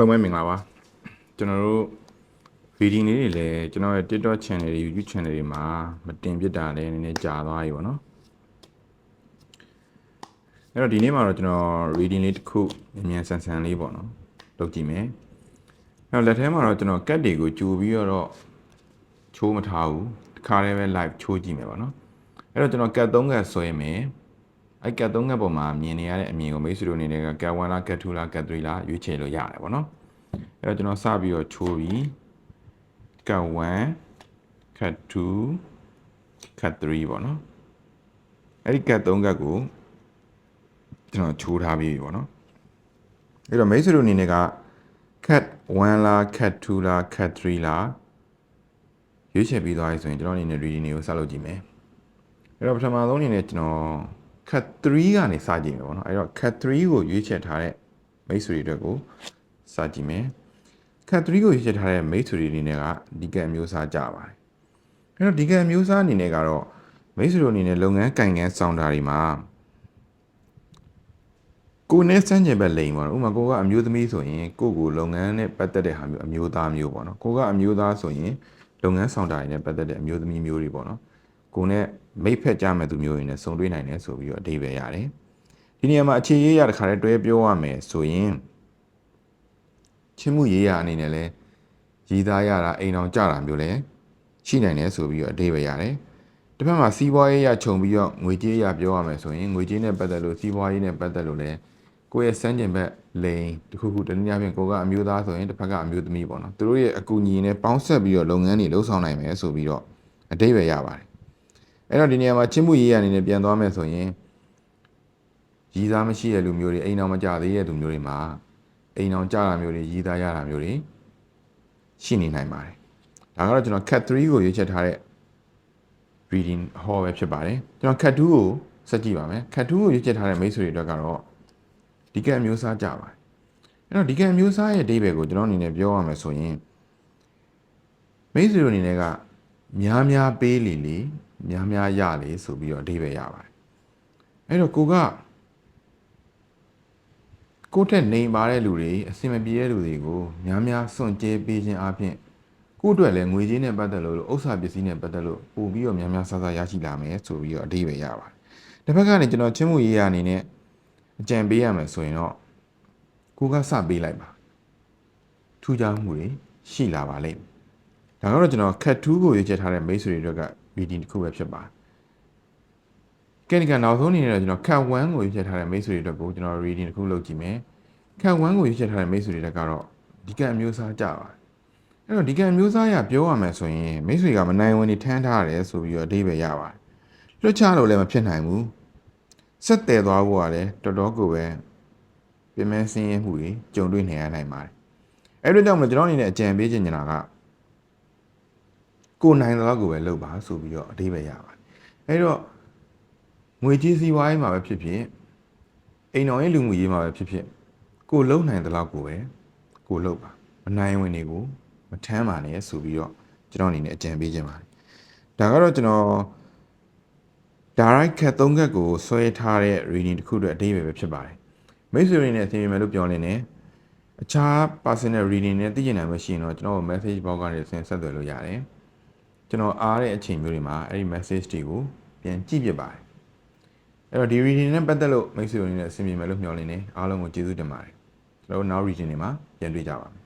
အားလုံးပဲမင်္ဂလာပါကျွန်တော်တို့ reading လေးတွေလည်းကျွန်တော်ရဲ့ TikTok channel တွေ YouTube channel တွေမှာမတင်ပြတာလည်းနည်းနည်းကြာသွားပြီပေါ့နော်အဲ့တော့ဒီနေ့မှာတော့ကျွန်တော် reading လေးတစ်ခုမြန်မြန်ဆန်ဆန်လေးပေါ့နော်လုပ်ကြည့်မယ်အဲ့တော့လက်ထဲမှာတော့ကျွန်တော် cat တွေကိုကြိုပြီးတော့ချိုးမထားဘူးတစ်ခါတည်းပဲ live ချိုးကြည့်မယ်ပေါ့နော်အဲ့တော့ကျွန်တော် cat 3 cat ဆွဲမယ် အဲ့ cat 3 cat ပေါ်မှာမြင်နေရတဲ့အမြင်ကိုမိတ်ဆွေတို့အနေနဲ့ cat 1လား cat 2လား cat 3လားရွေးချယ်လို့ရတယ်ပေါ့နော်အဲ့တော့ကျွန်တော်စပြီးတော့ချိုးပြီး cat 1 cat 2 cat 3ပေါ့နော်အဲ့ဒီ cat 3 cat ကိုကျွန်တော်ချိုးထားပြီးပြီပေါ့နော်အဲ့တော့မိတ်ဆွေတို့အနေနဲ့က cat 1လား cat 2လား cat 3လားရွေးချယ်ပြီးသွားပြီဆိုရင်ကျွန်တော်အနေနဲ့ reading တွေကိုစလုပ်ကြည့်မယ်အဲ့တော့ပထမဆုံးအနေနဲ့ကျွန်တော် cat 3ကနေစကြည့်မယ်ပေါ့နော်အဲ့တော့ cat 3ကိုရွေးချယ်ထားတဲ့မိတ်ဆွေတွေအတွက်ကိုစကြည့်မယ် cat 3ကိုရွေးချယ်ထားတဲ့မိတ်ဆွေတွေအနေနဲ့ကဒီကက်မျိုးစားကြပါတယ်အဲ့တော့ဒီကက်မျိုးစားအနေနဲ့ကတော့မိတ်ဆွေတို့အနေနဲ့လုပ်ငန်းကင်ကန်းဆောင်တာတွေမှာကိုယ်နဲ့စမ်းကြင်ဘက်လိန်ပေါ့နော်ဥပမာကိုကအမျိုးသမီးဆိုရင်ကိုယ့်ကိုလုပ်ငန်းနဲ့ပတ်သက်တဲ့ဟာမျိုးအမျိုးသားမျိုးပေါ့နော်ကိုကအမျိုးသားဆိုရင်လုပ်ငန်းဆောင်တာတွေနဲ့ပတ်သက်တဲ့အမျိုးသမီးမျိုးတွေပေါ့နော် ကိုနဲ့မိတ်ဖက်ကြမဲ့သူမျိုးတွေနဲ့စုံတွေ့နိုင်တယ်ဆိုပြီးတော့အဓိပ္ပာယ်ရတယ်ဒီနေရာမှာအခြေရေးရတဲ့ခါတည်းတွဲပြောရမယ်ဆိုရင်ချင်းမှုရေးရအနေနဲ့လဲရည်သားရတာအိမ်အောင်ကြတာမျိုးလဲရှိနိုင်တယ်ဆိုပြီးတော့အဓိပ္ပာယ်ရတယ်တစ်ဖက်မှာစီးပွားရေးရခြုံပြီးတော့ငွေကြေးရပြောရမယ်ဆိုရင်ငွေကြေးနဲ့ပတ်သက်လို့စီးပွားရေးနဲ့ပတ်သက်လို့လဲကိုယ့်ရဲ့စမ်းကျင်ဘက်လိန်တစ်ခုခုတနည်းအားဖြင့်ကိုကအမျိုးသားဆိုရင်တစ်ဖက်ကအမျိုးသမီးပေါ့နော်သူတို့ရဲ့အကူအညီနဲ့ပေါင်းဆက်ပြီးတော့လုပ်ငန်းတွေလှုပ်ဆောင်နိုင်မယ်ဆိုပြီးတော့အဓိပ္ပာယ်ရပါတယ် အဲ့တော့ဒီနေရာမှာချင်းမှုရေးရအနေနဲ့ပြန်သွားမယ်ဆိုရင်ရည်သားမရှိတဲ့လူမျိုးတွေအိမ်အောင်မကြသေးတဲ့လူမျိုးတွေမှာအိမ်အောင်ကြတာမျိုးတွေရည်သားရတာမျိုးတွေရှိနေနိုင်ပါတယ်ဒါကတော့ကျွန်တော် cat 3ကိုရွေးချယ်ထားတဲ့ reading hall ပဲဖြစ်ပါတယ်ကျွန်တော် cat 2ကိုစက်ကြည့်ပါမယ် cat 2ကိုရွေးချယ်ထားတဲ့မိတ်ဆွေတွေအတွက်ကတော့ဒီ cat အမျိုးအစားကြပါတယ်အဲ့တော့ဒီ cat အမျိုးအစားရဲ့အဓိပ္ပာယ်ကိုကျွန်တော်အနေနဲ့ပြောရမယ်ဆိုရင်မိတ်ဆွေတို့အနေနဲ့ကများများပေးလေလေ များများရလေဆိုပြီးတော့အဓိပ္ပာယ်ရပါတယ်အဲ့တော့ကိုကကိုယ့်ထက်နေပါတဲ့လူတွေအစင်မပြေတဲ့လူတွေကိုများများစွန့်ကြဲပေးခြင်းအပြင်ကိုယ့်အတွက်လည်းငွေကြေးနဲ့ပတ်သက်လို့ဥစ္စာပစ္စည်းနဲ့ပတ်သက်လို့ပို့ပြီးတော့များများဆဆရရှိလာမယ်ဆိုပြီးတော့အဓိပ္ပာယ်ရပါတယ်။တစ်ဖက်ကနေကျွန်တော်ချင်းမှုရေးရအနေနဲ့အကြံပေးရမယ်ဆိုရင်တော့ကိုကစပေးလိုက်ပါ။ထူးခြားမှုတွေရှိလာပါလိမ့်မယ်။ဒါကတော့ကျွန်တော် cat 2ကိုရွေးချယ်ထားတဲ့မိတ်ဆွေတွေအတွက်က reading တစ်ခုပဲဖြစ်ပါတယ်။ကဲဒီကနောက်ဆုံးအနေနဲ့ကျွန်တော် cat 1ကိုရွေးချယ်ထားတဲ့မိတ်ဆွေတွေအတွက်ကိုကျွန်တော် reading တစ်ခုလုပ်ကြည့်မယ်။ cat 1ကိုရွေးချယ်ထားတဲ့မိတ်ဆွေတွေတက်ကတော့ဒီကံမျိုးစားကြပါတယ်။အဲ့တော့ဒီကံမျိုးစားရပြောရမယ်ဆိုရင်မိတ်ဆွေကမနိုင်ဝင်နေထမ်းထားရတယ်ဆိုပြီးတော့အဓိပ္ပာယ်ရပါတယ်။လွတ်ချလို့လည်းမဖြစ်နိုင်ဘူး။ဆက်တယ်သွားဖို့ကလည်းတော်တော်ကိုပဲပြင်မဲစင်းရဲမှုတွေကြုံတွေ့နေရနိုင်ပါတယ်။အဲ့ဒီကြောင့်မလို့ကျွန်တော်အနေနဲ့အကြံပေးချင်နေတာက ကိုယ်နိုင်တဲ့လောက်ကိုပဲလုပ်ပါဆိုပြီးတော့အဓိပ္ပာယ်ရပါတယ်။အဲ့တော့ငွေကြေးစီးပွားရေးမှာပဲဖြစ်ဖြစ်အိမ်တော်ရဲ့လူမှုရေးမှာပဲဖြစ်ဖြစ်ကိုလုံနိုင်တဲ့လောက်ကိုပဲကိုလုံပါမနိုင်ဝင်တွေကိုမထမ်းပါနဲ့ဆိုပြီးတော့ကျွန်တော်အနေနဲ့အကြံပေးခြင်းပါတယ်ဒါကတော့ကျွန်တော် direct cat 3ခက်ကိုဆွဲထားတဲ့ reading တစ်ခုအတွက်အသေးပဲဖြစ်ပါတယ်မိတ်ဆွေတွေနဲ့အစီအမံလို့ပြောနေတယ်အခြား personal reading နဲ့သိကျင်နိုင်မှရှိရင်တော့ကျွန်တော် message box ကနေဆင်ဆက်သွယ်လို့ရတယ် ကျွန်တော်အားတဲ့အချိန်မျိုးတွေမှာအဲ့ဒီ message တွေကိုပြန်ကြည့်ပြပါတယ်အဲ့တော့ဒီ reading နဲ့ပတ်သက်လို့မိတ်ဆွေတို့အနေနဲ့အဆင်ပြေမယ်လို့မျှော်လင့်နေအားလုံးကိုကျေးဇူးတင်ပါတယ်ကျွန်တော်တို့နောက် reading တွေမှာပြန်တွေ့ကြပါမယ်